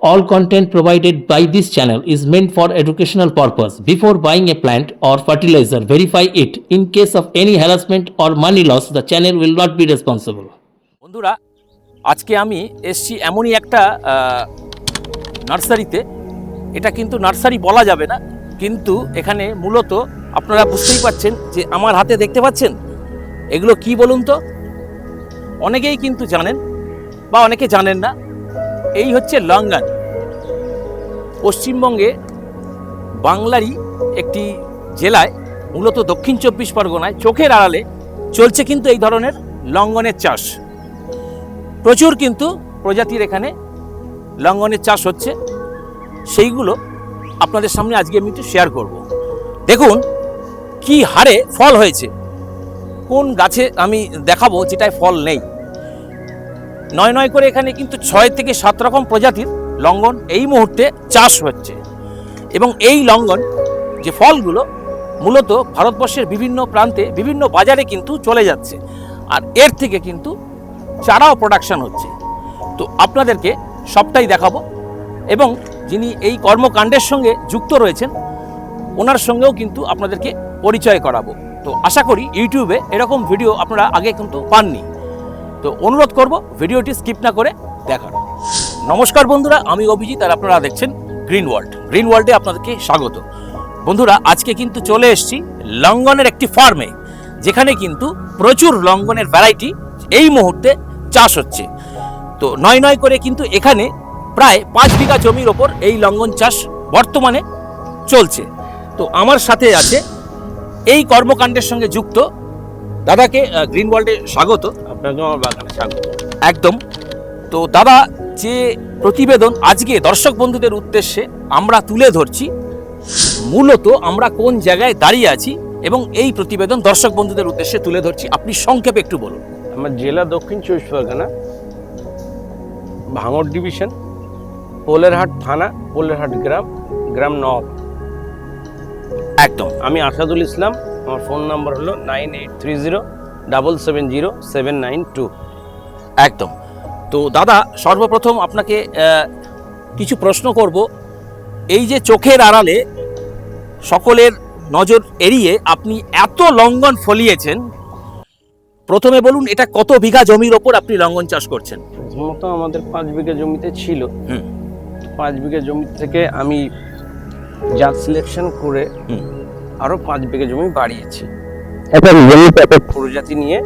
All content provided by this channel is meant for educational purpose. Before buying a plant or fertilizer, verify it. In case of any harassment or money loss, the channel will not be responsible. বন্ধুরা আজকে আমি এসছি এমনই একটা নার্সারিতে এটা কিন্তু nursery বলা যাবে না কিন্তু এখানে মূলত আপনারা বুঝতেই পাচ্ছেন যে আমার হাতে দেখতে পাচ্ছেন এগুলো কি বলুন তো অনেকেই কিন্তু জানেন বা অনেকে জানেন না এই হচ্ছে লঙ্গান পশ্চিমবঙ্গে বাংলারই একটি জেলায়, মূলত দক্ষিণ চব্বিশ পরগনায় চোখের আড়ালে চলছে কিন্তু এই ধরনের লঙ্গনের চাষ। প্রচুর কিন্তু প্রজাতির এখানে লঙ্গনের চাষ হচ্ছে। সেইগুলো আপনাদের সামনে আজকে আমি একটু শেয়ার করব। দেখুন, কি হারে ফল হয়েছে। কোন গাছে আমি দেখাবো যেটায় ফল নেই। নয় নয় করে এখানে কিন্তু ছয় থেকে সাত রকম প্রজাতির লঙ্ঘন এই মুহূর্তে চাষ হচ্ছে। এবং এই লঙ্ঘন যে ফলগুলো মূলত ভারতবর্ষের বিভিন্ন প্রান্তে, বিভিন্ন বাজারে কিন্তু চলে যাচ্ছে। আর এর থেকে কিন্তু চারাও প্রোডাকশন হচ্ছে। তো আপনাদেরকে সবটাই দেখাবো। এবং যিনি এই কর্মকাণ্ডের সঙ্গে যুক্ত রয়েছেন, ওনার সঙ্গেও কিন্তু আপনাদেরকে পরিচয় করাবো। তো আশা করি ইউটিউবে এরকম ভিডিও আপনারা আগে কিন্তু পাননি। তো অনুরোধ করব ভিডিওটি স্কিপ না করে দেখার। নমস্কার বন্ধুরা, আমি অভিজিৎ আর আপনারা দেখছেন গ্রিন ওয়ার্ল্ড। গ্রিন ওয়ার্ল্ডে আপনাদেরকে স্বাগত। বন্ধুরা, আজকে কিন্তু চলে এসেছি লঙ্গনের একটি ফার্মে যেখানে কিন্তু প্রচুর লঙ্গনের ভ্যারাইটি এই মুহূর্তে চাষ হচ্ছে। তো নয় নয় করে কিন্তু এখানে প্রায় পাঁচ বিঘা জমির ওপর এই লঙ্গন চাষ বর্তমানে চলছে। তো আমার সাথে আছে এই কর্মকাণ্ডের সঙ্গে যুক্ত দাদাকে গ্রিন ওয়ার্ল্ডে স্বাগত। আপনাকে আমার বাগানে স্বাগত। একদম। তো দাদা যে প্রতিবেদন আজকে দর্শক বন্ধুদের উদ্দেশ্যে আমরা তুলে ধরছি মূলত আমরা কোন জায়গায় দাঁড়িয়ে আছি এবং এই প্রতিবেদন দর্শক বন্ধুদের উদ্দেশ্যে তুলে ধরছি। আপনি সংক্ষেপে একটু বলুন। আমার জেলা দক্ষিণ চব্বিশ পরগনা ভাঙড় ডিভিশন পোলেরহাট থানা পোলেরহাট গ্রাম গ্রাম নব। একদম। আমি আসাদুল ইসলাম আমার ফোন নাম্বার হলো nine eight three zero double seven zero seven nine two একদম। তো দাদা সর্বপ্রথম আপনাকে কিছু প্রশ্ন করব। এই যে চোখের আড়ালে সকলের নজর এড়িয়ে আপনি এত লঙ্ঘন ফলিয়েছেন প্রথমে বলুন এটা কত বিঘা জমির ওপর আপনি লঙ্ঘন চাষ করছেন? প্রথমত আমাদের পাঁচ বিঘা জমিতে ছিল। পাঁচ বিঘা জমি থেকে আমি জাত সিলেকশন করে। আরও পাঁচ বিঘা জমি বাড়িয়েছি। একটা জমিতে একটা প্রজাতি নিয়ে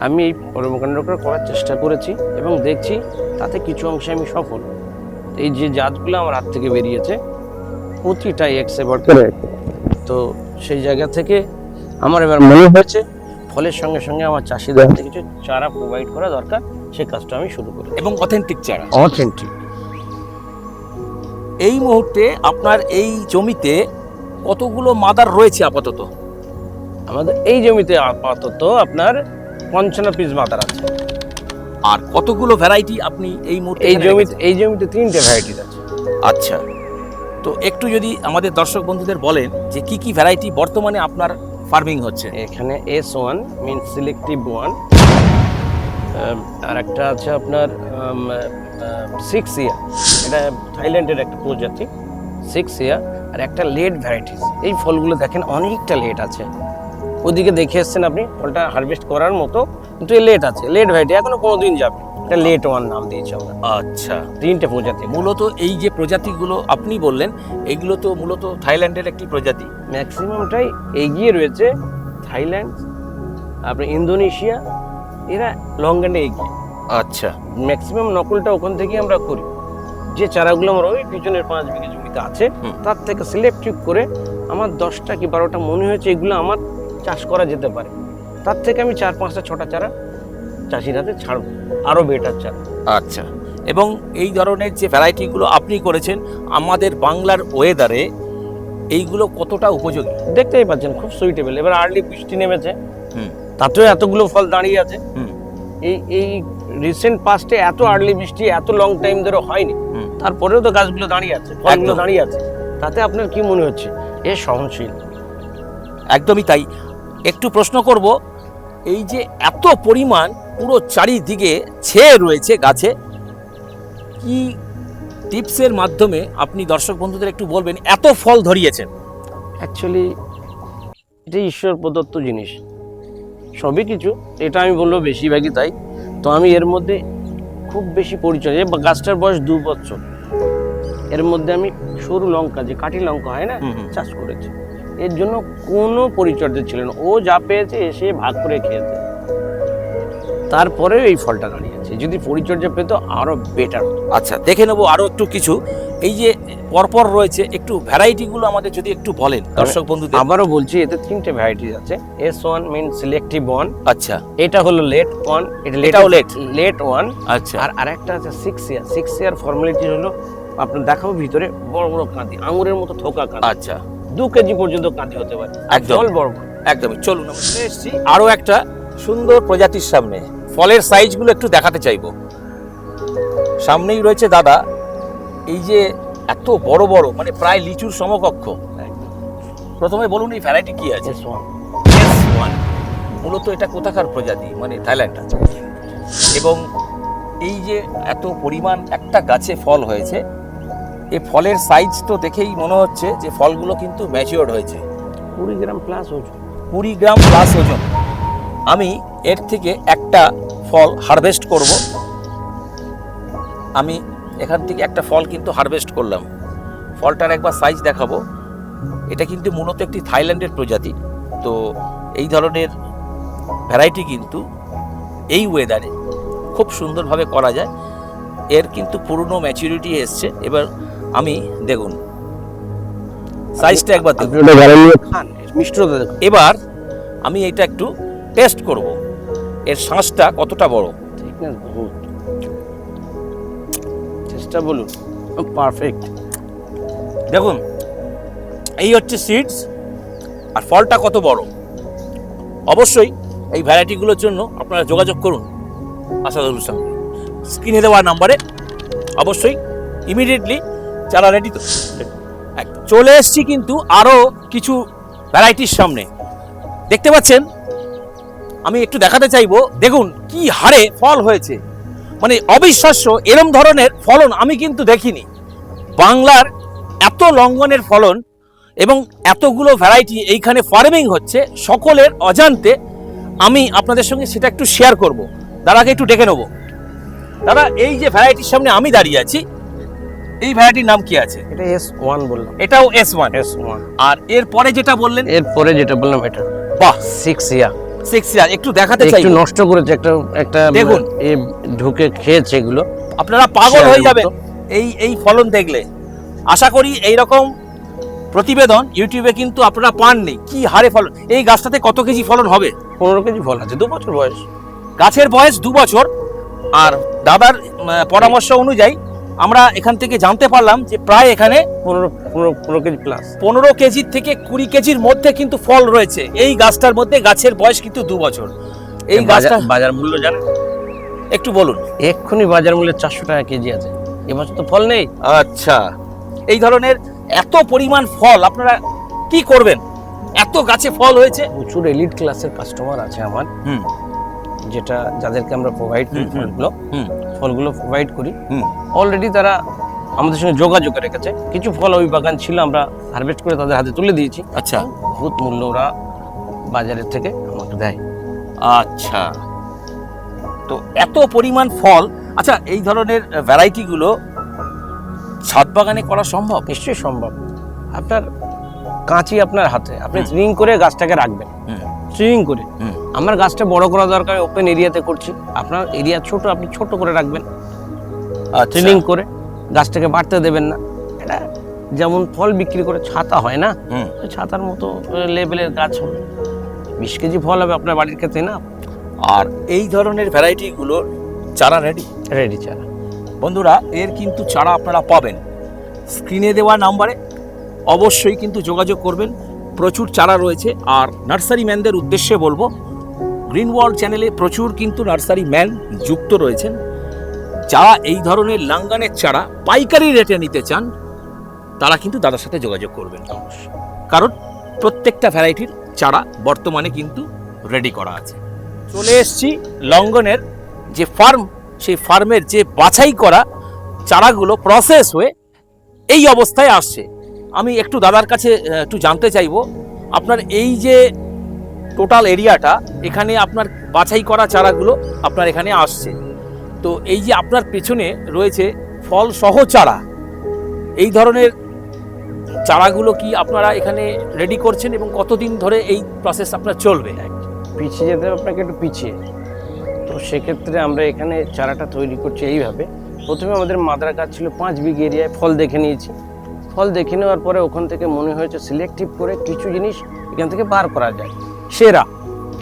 আমি এই কর্মকাণ্ড করে করার চেষ্টা করেছি এবং দেখছি তাতে কিছু অংশে আমি সফল। এই যে জাতগুলো আমার হাত থেকে বেরিয়েছে প্রতিটাই এক্সেপ্ট করে তো সেই জায়গা থেকে আমার এবার মনে হয়েছে ফলের সঙ্গে সঙ্গে আমার চাষিদের হাতে কিছু চারা প্রোভাইড করা দরকার সেই কাজটা আমি শুরু করি এবং অথেন্টিক চারা। অথেন্টিক এই মুহূর্তে আপনার এই জমিতে কতগুলো মাদার রয়েছে আপাতত? আমাদের এই জমিতে আপাতত আপনার পঞ্চান্ন পিস মাতার আছে। আর কতগুলো ভ্যারাইটি আপনি এই মুহূর্তে এই জমিতে এই জমিতে তিনটে ভ্যারাইটিস আছে। আচ্ছা। তো একটু যদি আমাদের দর্শক বন্ধুদের বলেন যে কি কি ভ্যারাইটি বর্তমানে আপনার ফার্মিং হচ্ছে। এখানে S one mean selective one আর একটা আছে আপনার সিক্স ইয়ার এটা থাইল্যান্ডের একটা প্রজাতি। সিক্স ইয়ার আর একটা লেট ভ্যারাইটিস এই ফলগুলো দেখেন অনেকটা লেট আছে। ওদিকে দেখে এসছেন আপনি ফলটা হারভেস্ট করার মতো কিন্তু এ লেট আছে লেট ভ্যারাইটি এখনও কোনো দিন যাবে। এটা লেট ওয়ান নাম দিয়েছি আমরা। আচ্ছা। তিনটে প্রজাতি। মূলত এই যে প্রজাতিগুলো আপনি বললেন এগুলো তো মূলত থাইল্যান্ডের একটি প্রজাতি। ম্যাক্সিমামটাই এগিয়ে রয়েছে থাইল্যান্ড আপনার ইন্দোনেশিয়া এরা লঙ্গানে এগিয়ে। আচ্ছা। ম্যাক্সিমাম নকলটা ওখান থেকে আমরা করি। যে চারাগুলো আমার ওই পিছনের পাঁচ বিঘে জমিতে আছে তার থেকে সিলেক্টিভ করে আমার দশটা কি বারোটা মনে হয়েছে এগুলো আমার চাষ করা যেতে পারে। তার থেকে আমি চার পাঁচটা ছটা চারা চাষির হাতে ছাড়বো আরও বেটার চারা। আচ্ছা এবং এই ধরনের যে ভ্যারাইটিগুলো আপনি করেছেন আমাদের বাংলার ওয়েদারে এইগুলো কতটা উপযোগী? দেখতেই পাচ্ছেন খুব সুইটেবল এবার আর্লি বৃষ্টি নেমেছে হুম। তাতেও এতগুলো ফল দাঁড়িয়ে আছে। হুম। এই এই রিসেন্ট পাস্টে এত আর্লি বৃষ্টি এত লং টাইম ধরে হয়নি। তারপরেও তো গাছগুলো দাঁড়িয়ে আছে ফলগুলো দাঁড়িয়ে আছে। তাতে আপনার কি মনে হচ্ছে? এ সহনশীল। একদমই তাই। একটু প্রশ্ন করব এই যে এত পরিমাণ পুরো চারিদিকে ছেয়ে রয়েছে গাছে কি টিপসের মাধ্যমে আপনি দর্শক বন্ধুদের একটু বলবেন এত ফল ধরিয়েছেন? অ্যাকচুয়ালি এটা ঈশ্বর প্রদত্ত জিনিস। সবই কিছু এটা আমি বলব বেশিরভাগই তাই। তো আমি এর মধ্যে খুব বেশি পরিচয় গাছটার বয়স দু বছর। এর মধ্যে আমি সরু লঙ্কা যে কাঠি লঙ্কা হয় না। চাষ করেছি। এর জন্য কোনো পরিচর্যা ছিল না। ও যা পেয়েছে এসে ভাগ করে খেয়েছে। তারপরেও এই ফলটা দাঁড়িয়েছে যদি পরিচর্যা পেতো আরও বেটার আচ্ছা দেখে নেব আরও একটু কিছু। এই যে পরপর রয়েছে একটু ভ্যারাইটিগুলো আমাদের যদি একটু বলেন দর্শক বন্ধু আবারও বলছি এতে তিনটে ভ্যারাইটিস আছে। S one mean selective one আচ্ছা। এটা হলো লেট ওয়ান এটা এটাও late? লেট ওয়ান আচ্ছা। আর আরেকটা আছে six year six year formality হলো আপনার দেখাবো ভিতরে বড় বড় কাঁদি আঙুরের মতো থোকা কাঁদি। আচ্ছা। দু কেজি পর্যন্ত কাঁদি হতে পারে। একদম। বড়। একদমই। চলুন আমরা চলে এসেছি। আরও একটা সুন্দর প্রজাতির সামনে। ফলের সাইজগুলো একটু দেখাতে চাইব। সামনেই রয়েছে দাদা এই যে এত বড় বড় মানে প্রায় লিচুর সমকক্ষ। প্রথমে বলুন এই ভ্যারাইটি কি আছে? S1 S1 মূলত এটা কোথাকার প্রজাতি? মানে থাইল্যান্ড। এবং এই যে এত পরিমাণ একটা গাছে ফল হয়েছে এই ফলের সাইজ তো দেখেই মনে হচ্ছে যে ফলগুলো কিন্তু ম্যাচিওর্ড হয়েছে। কুড়ি গ্রাম প্লাস ওজন। কুড়ি গ্রাম প্লাস ওজন। আমি এর থেকে একটা ফল হারভেস্ট করব। আমি এখান থেকে একটা ফল কিন্তু হারভেস্ট করলাম। ফলটার একবার সাইজ দেখাবো। এটা কিন্তু মূলত একটি থাইল্যান্ডের প্রজাতি। তো এই ধরনের ভ্যারাইটি কিন্তু এই ওয়েদারে খুব সুন্দরভাবে করা যায়। এর কিন্তু পুরনো ম্যাচুরিটি এসছে। এবার আমি দেখুন। সাইজটা একবার দেখুন। এবার আমি এটা একটু টেস্ট করব। এর শ্বাসটা কতটা বড়? চেষ্টা বলুন পারফেক্ট দেখুন এই হচ্ছে সিডস আর ফলটা কত বড়? অবশ্যই এই ভ্যারাইটিগুলোর জন্য আপনারা যোগাযোগ করুন আসাদুল সঙ্গে স্ক্রিনে দেওয়া নাম্বারে অবশ্যই ইমিডিয়েটলি চারা রেডি তো। চলে এসছি কিন্তু আরও কিছু ভ্যারাইটির সামনে। দেখতে পাচ্ছেন? আমি একটু দেখাতে চাইব। দেখুন, কি হারে ফল হয়েছে। মানে অবিশ্বাস্য, এরম ধরনের ফলন আমি কিন্তু দেখিনি। বাংলার এত লঙ্ঘনের ফলন এবং এতগুলো ভ্যারাইটি এইখানে ফার্মিং হচ্ছে, সকলের অজান্তে আমি আপনাদের সঙ্গে সেটা একটু শেয়ার করব। দাদাকে একটু ডেকে নেব। দাদা, এই যে ভ্যারাইটির সামনে আমি দাঁড়িয়ে আছি এই ভ্যারাইটির নাম কি আছে? এটা এস ওয়ান বললাম। এটাও এস ওয়ান এস ওয়ান আর এর পরে যেটা বললেন? এরপরে যেটা বললাম এটা। বাহ! সিক্স ইয়ার সিক্স ইয়ার একটু দেখাতে চাই। একটু নষ্ট করেছে একটা একটা দেখুন। এ ঢুকে খেয়েছে এগুলো। আপনারা পাগল হয়ে যাবেন। এই এই ফলন দেখলে। আশা করি এই রকম প্রতিবেদন ইউটিউবে কিন্তু আপনারা পাননি। কি হারে ফলন। এই গাছটাতে কত কেজি ফলন হবে? পনেরো কেজি ফল আছে দু বছর বয়স। গাছের বয়স দু বছর আর দাদার পরামর্শ অনুযায়ী আমরা এখান থেকে জানতে পারলাম যে প্রায় এখানে পনেরো পনেরো পনেরো কেজি প্লাস পনেরো কেজির থেকে কুড়ি কেজির মধ্যে কিন্তু ফল রয়েছে। এই গাছটার মধ্যে গাছের বয়স কিন্তু দু বছর। এই গাছটা বাজার মূল্য জানেন একটু বলুন। এক্ষুনি বাজার মূল্যে চারশো টাকা কেজি আছে। এবছর তো ফল নেই। আচ্ছা। এই ধরনের এত পরিমাণ ফল আপনারা কি করবেন? এত গাছে ফল হয়েছে? প্রচুর এলিট ক্লাসের কাস্টমার আছে আমার। হুম। যেটা যাদেরকে আমরা প্রোভাইড করি। ফলগুলো। হুম। ফলগুলো প্রোভাইড করি। হুম। অলরেডি তারা আমাদের সঙ্গে যোগাযোগ রেখেছে। কিছু ফল ওই বাগান ছিল আমরা হারভেস্ট করে তাদের হাতে তুলে দিয়েছি। আচ্ছা। বহুত মূল্য ওরা বাজারের থেকে আমাকে দেয়। আচ্ছা। তো এত পরিমাণ ফল আচ্ছা এই ধরনের ভ্যারাইটিগুলো ছাদ বাগানে করা সম্ভব? নিশ্চয়ই সম্ভব। আপনার কাঁচি আপনার হাতে। আপনি হুম। ট্রিং করে গাছটাকে রাখবেন। হুম। ট্রিং করে। হুম। আমার গাছটা বড় করা দরকার ওপেন এরিয়াতে করছি। আপনার এরিয়া ছোট আপনি ছোট করে রাখবেন। আচ্ছা। ট্রেনিং করে গাছটাকে বাড়তে দেবেন না। এটা যেমন ফল বিক্রি করে ছাতা হয় না ছাতার মতো লেভেলের গাছ হবে। বিশ কেজি ফল হবে আপনার বাড়ির ক্ষেত্রে না? আর এই ধরনের ভ্যারাইটিগুলো চারা রেডি রেডি চারা। বন্ধুরা এর কিন্তু চারা আপনারা পাবেন। স্ক্রিনে দেওয়া নাম্বারে অবশ্যই কিন্তু যোগাযোগ করবেন। প্রচুর চারা রয়েছে। আর নার্সারি ম্যানদের উদ্দেশ্যে বলব গ্রিন ওয়ার্ল্ড চ্যানেলে প্রচুর কিন্তু নার্সারি ম্যান যুক্ত রয়েছেন। যারা এই ধরনের লাঙ্গানের চারা পাইকারি রেটে নিতে চান, তারা কিন্তু দাদার সাথে যোগাযোগ করবেন। কারণ প্রত্যেকটা ভ্যারাইটির চারা বর্তমানে কিন্তু রেডি করা আছে। চলে এসছি লঙ্গনের যে ফার্ম সেই ফার্মের যে বাছাই করা চারাগুলো প্রসেস হয়ে এই অবস্থায় আসছে। আমি একটু দাদার কাছে একটু জানতে চাইব, আপনার এই যে টোটাল এরিয়াটা এখানে আপনার বাছাই করা চারাগুলো আপনার এখানে আসছে। তো এই যে আপনার পেছনে রয়েছে ফল সহ চারা, এই ধরনের চারাগুলো কি আপনারা এখানে রেডি করছেন এবং কতদিন ধরে এই প্রসেস আপনার চলবে? পিছিয়ে যেতে আপনাকে একটু পিছিয়ে। তো সেক্ষেত্রে আমরা এখানে চারাটা তৈরি করছি এইভাবে। প্রথমে আমাদের মাদার গাছ ছিল পাঁচ বিঘে এরিয়ায় ফল দেখে নিয়েছি। ফল দেখে নেওয়ার পরে ওখান থেকে মনে হয়েছে সিলেক্টিভ করে কিছু জিনিস এখান থেকে বার করা যায়। সেরা।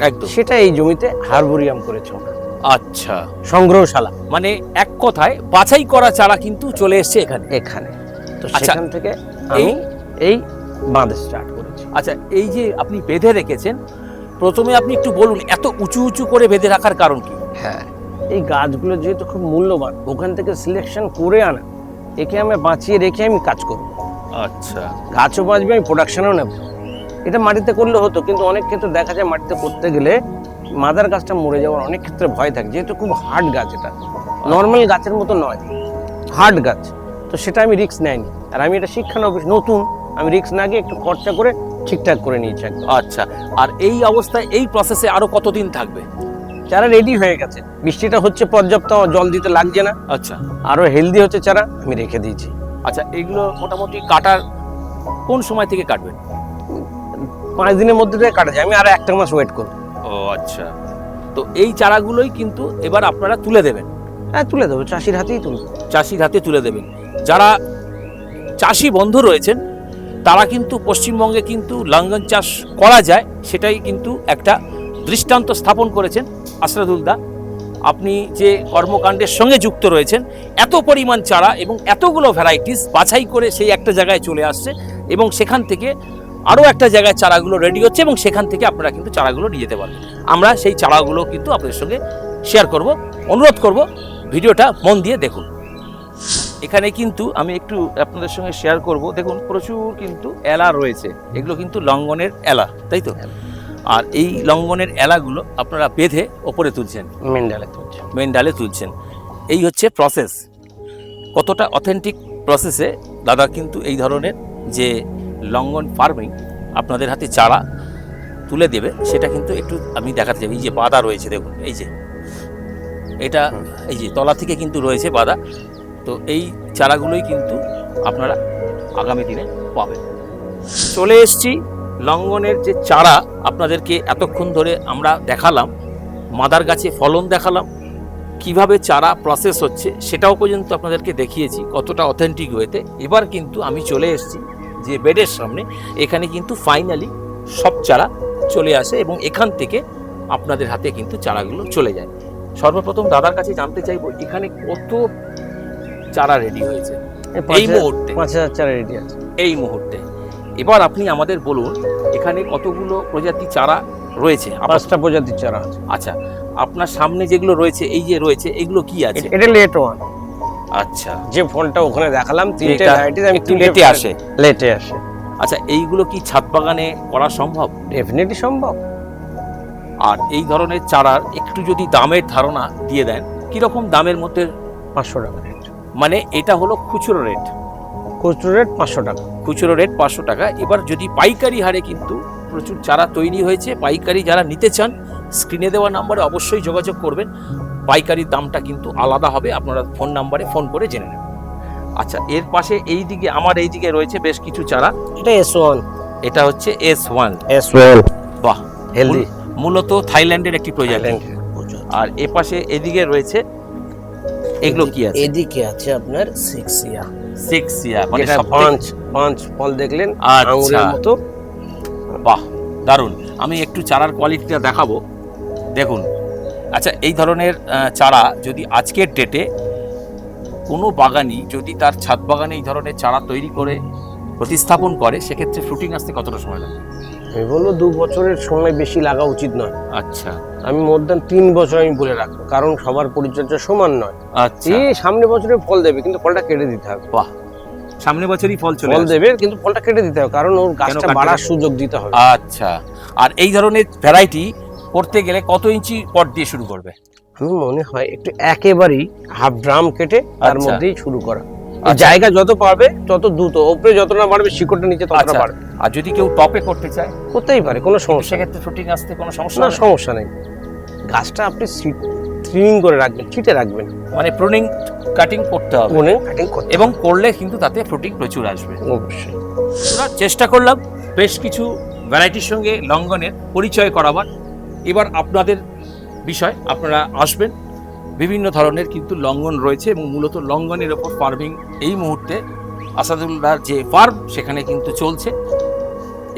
একদম। সেটা এই জমিতে হারবোরিয়াম করেছে। আচ্ছা। সংগ্রহশালা। মানে এক কথায় বাছাই করা চারা কিন্তু চলে এসছে এখানে। এখানে। তো আচ্ছা, সেখান থেকে আমি এই- এই বাঁধ স্টার্ট করেছি। আচ্ছা এই যে আপনি বেঁধে রেখেছেন প্রথমে আপনি একটু বলুন এত উঁচু উঁচু করে বেঁধে রাখার কারণ কি? হ্যাঁ এই গাছগুলো যেহেতু খুব মূল্যবান ওখান থেকে সিলেকশন করে আনা একে আমি বাঁচিয়ে রেখে আমি কাজ করব। আচ্ছা। গাছও বাঁচবে আমি প্রোডাকশনও নেব। এটা মাটিতে করলে হতো কিন্তু অনেক ক্ষেত্রে দেখা যায় মাটিতে করতে গেলে মাদার গাছটা মরে যাওয়ার অনেক ক্ষেত্রে ভয় থাকে যেহেতু খুব হার্ড গাছ এটা। নর্মাল গাছের মতো নয় হার্ড গাছ। তো সেটা আমি রিক্স নেয়নি। আর আমি এটা শিক্ষা নেব নতুন আমি রিক্স না গিয়ে একটু খরচা করে ঠিকঠাক করে নিয়েছি একদম। আচ্ছা আর এই অবস্থায় এই প্রসেসে আরও কতদিন থাকবে? চারা রেডি হয়ে গেছে। বৃষ্টিটা হচ্ছে পর্যাপ্ত জল দিতে লাগছে না। আচ্ছা। আরও হেলদি হচ্ছে চারা আমি রেখে দিয়েছি। আচ্ছা এগুলো মোটামুটি কাটার কোন সময় থেকে কাটবেন? পাঁচ দিনের মধ্যে থেকে কাটা যায়। আমি আরও একটা মাস ওয়েট করব। ও আচ্ছা। তো এই চারাগুলোই কিন্তু এবার আপনারা তুলে দেবেন। হ্যাঁ তুলে দেবো। চাষির হাতেই তুলবো চাষির হাতে তুলে দেবেন। যারা চাষি বন্ধু রয়েছেন তারা কিন্তু পশ্চিমবঙ্গে কিন্তু লঙ্ঘন চাষ করা যায় সেটাই কিন্তু একটা দৃষ্টান্ত স্থাপন করেছেন আশরাদুলদা আপনি যে কর্মকাণ্ডের সঙ্গে যুক্ত রয়েছেন এত পরিমাণ চারা এবং এতগুলো ভ্যারাইটিস বাছাই করে সেই একটা জায়গায় চলে আসছে এবং সেখান থেকে আরও একটা জায়গায় চারাগুলো রেডি হচ্ছে এবং সেখান থেকে আপনারা কিন্তু চারাগুলো নিয়ে যেতে পারবেন। আমরা সেই চারাগুলো কিন্তু আপনাদের সঙ্গে শেয়ার করব অনুরোধ করব ভিডিওটা মন দিয়ে দেখুন। এখানে কিন্তু আমি একটু আপনাদের সঙ্গে শেয়ার করব। দেখুন প্রচুর কিন্তু এলা রয়েছে। এগুলো কিন্তু লঙ্ঘনের এলা তাই তো? আর এই লঙ্ঘনের এলাগুলো আপনারা বেঁধে ওপরে তুলছেন। মেন্ডালে তুলছেন মেন ডালে তুলছেন। এই হচ্ছে প্রসেস কতটা অথেন্টিক প্রসেসে দাদা কিন্তু এই ধরনের যে লঙ্ঘন ফার্মিং আপনাদের হাতে চারা তুলে দেবে সেটা কিন্তু একটু আমি দেখাতে চাই। এই যে বাদা রয়েছে দেখুন এই যে। এটা এই যে তলা থেকে কিন্তু রয়েছে বাদা তো এই চারাগুলোই কিন্তু আপনারা আগামী দিনে পাবেন। চলে এসছি লঙ্গনের যে চারা আপনাদেরকে এতক্ষণ ধরে আমরা দেখালাম মাদার গাছে ফলন দেখালাম কীভাবে চারা প্রসেস হচ্ছে সেটাও পর্যন্ত আপনাদেরকে দেখিয়েছি কতটা অথেন্টিক ওয়েতে এবার কিন্তু আমি চলে এসেছি যে বেডের সামনে এখানে কিন্তু ফাইনালি সব চারা চলে আসে এবং এখান থেকে আপনাদের হাতে কিন্তু চারাগুলো চলে যায়। সর্বপ্রথম দাদার কাছে জানতে চাইব এখানে কত চারা রেডি হয়েছে? এই মুহূর্তে। পাঁচ হাজার চারা রেডি আছে। এই মুহূর্তে। এবার আপনি আমাদের বলুন এখানে কতগুলো প্রজাতি চারা রয়েছে? পাঁচটা প্রজাতির চারা আছে। আচ্ছা আপনার সামনে যেগুলো রয়েছে এই যে রয়েছে এগুলো কি আছে? এটা লেট ওয়ান আচ্ছা। যে ফলটা ওখানে দেখালাম তিনটে ভ্যারাইটিস আমি লেটে আসে। লেটে আসে। আচ্ছা এইগুলো কি ছাদ বাগানে করা সম্ভব? ডেফিনেটলি সম্ভব। আর এই ধরনের চারার একটু যদি দামের ধারণা দিয়ে দেন কীরকম দামের মধ্যে? পাঁচশো টাকা রেট মানে এটা হলো খুচরো রেট খুচরো রেট পাঁচশো টাকা। খুচরো রেট পাঁচশো টাকা। এবার যদি পাইকারি হারে কিন্তু প্রচুর চারা তৈরি হয়েছে পাইকারি যারা নিতে চান স্ক্রিনে দেওয়া নাম্বারে অবশ্যই যোগাযোগ করবেন। পাইকারির দামটা কিন্তু আলাদা হবে আপনারা ফোন নাম্বারে ফোন করে জেনে নেবেন। আচ্ছা এর পাশে এই দিকে আমার এই দিকে রয়েছে বেশ কিছু চারা। এটা এস ওয়ান এটা হচ্ছে এস ওয়ান এস ওয়ান বাহ হেলদি মূলত থাইল্যান্ডের একটি প্রজাতি। আর এ পাশে এদিকে রয়েছে এগুলো কি আছে? এদিকে আছে আপনার সিক্স ইয়া সিক্স ইয়ার মানে পাঁচ পাঁচ ফল দেখলেন আচ্ছা। আঙুরের মতো। বাহ দারুণ। আমি একটু চারার কোয়ালিটিটা দেখাবো। দেখুন আচ্ছা এই ধরনের চারা যদি আজকের ডেটে কোনো বাগানি যদি তার ছাদ বাগানে এই ধরনের চারা তৈরি করে প্রতিস্থাপন করে সেক্ষেত্রে ফ্রুটিং আসতে কতটা সময় লাগে? আমি বলব দু বছরের সময় বেশি লাগা উচিত নয়। আচ্ছা। আমি মোর দেন তিন বছর আমি বলে রাখব কারণ সবার পরিচর্যা সমান নয়। আচ্ছা। এই সামনে বছরে ফল দেবে কিন্তু ফলটা কেটে দিতে হবে। বাহ! সামনে বছরই ফল চলে ফল দেবে কিন্তু ফলটা কেটে দিতে হবে কারণ ওর গাছটা বাড়ার সুযোগ দিতে হবে। আচ্ছা। আর এই ধরনের ভ্যারাইটি করতে গেলে কত ইঞ্চি পট দিয়ে শুরু করবে? আমি মনে হয় একটু একেবারেই হাফ ড্রাম কেটে তার আচ্ছা। মধ্যেই শুরু করা। আচ্ছা। জায়গা যত পারবে তত দ্রুত ওপরে যত না বাড়বে শিকড়টা নিচে ততটা আচ্ছা। বাড়বে। আর যদি কেউ টপে করতে চায়? করতেই পারে কোনো সমস্যা ক্ষেত্রে শুটিং আসতে কোনো সমস্যা না সমস্যা নেই। গাছটা আপনি থ্রিনিং করে রাখবেন ছিটে রাখবেন। মানে প্রুনিং কাটিং করতে হবে। মনে কাটিং করতে এবং করলে কিন্তু তাতে ফ্রুটিং প্রচুর আসবে। অবশ্যই। চেষ্টা করলাম বেশ কিছু ভ্যারাইটির সঙ্গে লঙ্ঘনের পরিচয় করাবার। এবার আপনাদের বিষয়, আপনারা আসবেন। বিভিন্ন ধরনের কিন্তু লঙ্ঘন রয়েছে এবং মূলত লঙ্ঘনের ওপর ফার্মিং এই মুহূর্তে আসাদুল্লাহর যে ফার্ম সেখানে কিন্তু চলছে।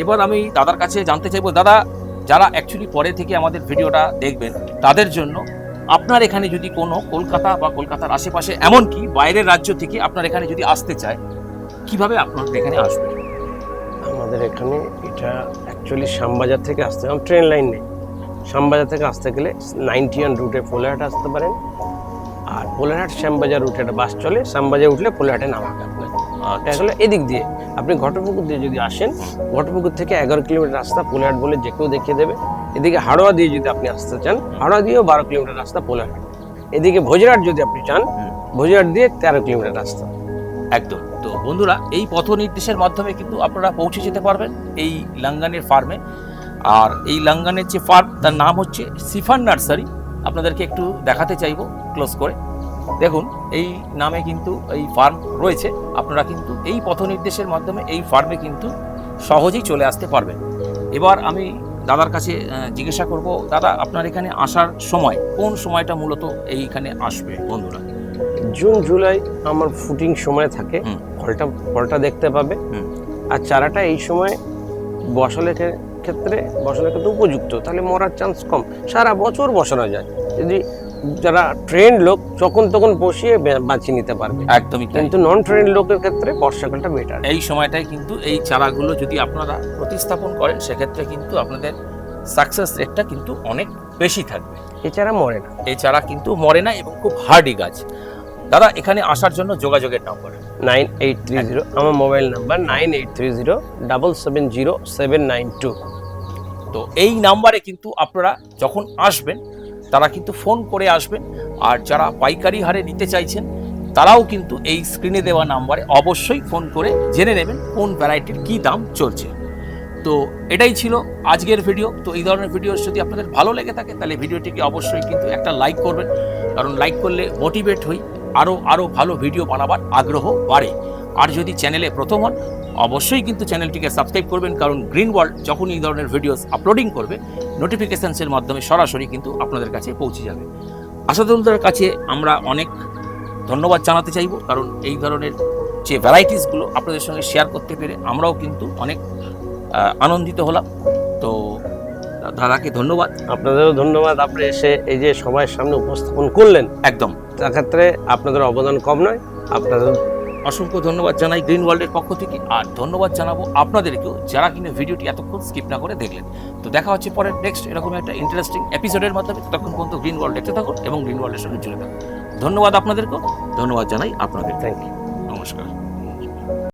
এবার আমি দাদার কাছে জানতে চাইব, দাদা, যারা অ্যাকচুয়ালি পরে থেকে আমাদের ভিডিওটা দেখবেন, তাদের জন্য আপনার এখানে যদি কোনো কলকাতা বা কলকাতার আশেপাশে এমনকি বাইরের রাজ্য থেকে আপনার এখানে যদি আসতে চায়, কীভাবে আপনার এখানে আসবে? আমাদের এখানে এটা অ্যাকচুয়ালি শ্যামবাজার থেকে আসতে ট্রেন লাইন নেই। শ্যামবাজার থেকে আসতে গেলে নাইনটি ওয়ান রুটে পোলেহাট আসতে পারেন। আর পোলেহাট শ্যামবাজার রুটে একটা বাস চলে শ্যামবাজার উঠলে পোলেহাটে নামাবে আপনার। এটা হলো এদিক দিয়ে। আপনি ঘটপুকুর দিয়ে যদি আসেন ঘটপুকুর থেকে এগারো কিলোমিটার রাস্তা পোলেহাট বলে যে কেউ দেখিয়ে দেবে। এদিকে হাড়োয়া দিয়ে যদি আপনি আসতে চান হাড়োয়া দিয়েও বারো কিলোমিটার রাস্তা পোলেহাট। এদিকে ভোজরাট যদি আপনি চান ভোজরাট দিয়ে তেরো কিলোমিটার রাস্তা। একদম। তো বন্ধুরা এই পথ নির্দেশের মাধ্যমে কিন্তু আপনারা পৌঁছে যেতে পারবেন এই লাঙ্গানের ফার্মে। আর এই লাঙ্গানের যে ফার্ম তার নাম হচ্ছে সিফান নার্সারি। আপনাদেরকে একটু দেখাতে চাইব ক্লোজ করে। দেখুন এই নামে কিন্তু এই ফার্ম রয়েছে। আপনারা কিন্তু এই পথ নির্দেশের মাধ্যমে এই ফার্মে কিন্তু সহজেই চলে আসতে পারবেন। এবার আমি দাদার কাছে জিজ্ঞাসা করব দাদা আপনার এখানে আসার সময় কোন সময়টা মূলত এইখানে আসবে বন্ধুরা? জুন জুলাই আমার ফুটিং সময় থাকে। ফলটা ফলটা দেখতে পাবে। আর চারাটা এই সময় বসালের ক্ষে- ক্ষেত্রে বসালের ক্ষেত্রে উপযুক্ত তাহলে মরার চান্স কম। সারা বছর বসানো যায়। যদি যারা ট্রেন লোক যখন তখন বসিয়ে বাঁচিয়ে নিতে পারবে। একদমই কিন্তু নন ট্রেন লোকের ক্ষেত্রে বর্ষাকালটা বেটার এই সময়টায় কিন্তু এই চারাগুলো যদি আপনারা প্রতিস্থাপন করেন সেক্ষেত্রে কিন্তু আপনাদের সাকসেস রেটটা কিন্তু অনেক বেশি থাকবে। এছাড়া মরে না। এই চারা কিন্তু মরে না এবং খুব হার্ডি গাছ। দাদা এখানে আসার জন্য যোগাযোগের number nine eight three zero আমার mobile number nine eight three zero double seven zero seven nine two তো এই নাম্বারে কিন্তু আপনারা যখন আসবেন, তারা কিন্তু ফোন করে আসবেন। আর যারা পাইকারি হারে নিতে চাইছেন, তারাও কিন্তু এই স্ক্রিনে দেওয়া নাম্বারে অবশ্যই ফোন করে জেনে নেবেন কোন ভ্যারাইটির কী দাম চলছে। তো এটাই ছিল আজকের ভিডিও তো এই ধরনের ভিডিও যদি আপনাদের ভালো লেগে থাকে, তাহলে ভিডিওটিকে অবশ্যই কিন্তু একটা লাইক করবেন। কারণ লাইক করলে মোটিভেট হই আরও আরও ভালো ভিডিও বানাবার আগ্রহ বাড়ে। আর যদি চ্যানেলে প্রথম হন অবশ্যই কিন্তু চ্যানেলটিকে সাবস্ক্রাইব করবেন কারণ গ্রিন ওয়ার্ল্ড যখন এই ধরনের ভিডিওস আপলোডিং করবে নোটিফিকেশানসের মাধ্যমে সরাসরি কিন্তু আপনাদের কাছে পৌঁছে যাবে। আসাদুলদার কাছে আমরা অনেক ধন্যবাদ জানাতে চাইব কারণ এই ধরনের যে ভ্যারাইটিসগুলো আপনাদের সঙ্গে শেয়ার করতে পেরে আমরাও কিন্তু অনেক আনন্দিত হলাম। তো দাদাকে ধন্যবাদ। আপনাদেরও ধন্যবাদ আপনি এসে এই যে সবার সামনে উপস্থাপন করলেন। একদম। সেক্ষেত্রে আপনাদের অবদান কম নয় আপনাদের অসংখ্য ধন্যবাদ জানাই গ্রিন ওয়ার্ল্ডের পক্ষ থেকে। আর ধন্যবাদ জানাব আপনাদেরকেও যারা কিনা ভিডিওটি এতক্ষণ স্কিপ না করে দেখলেন। তো দেখা হচ্ছে পরের নেক্সট এরকম একটা ইন্টারেস্টিং এপিসোডের মাধ্যমে। তখন পর্যন্ত গ্রিন ওয়ার্ল্ড দেখতে থাকুন এবং গ্রিন ওয়ার্ল্ডের সঙ্গে জুড়ে থাকুন। ধন্যবাদ আপনাদেরকেও। ধন্যবাদ জানাই আপনাদের থ্যাংক ইউ নমস্কার।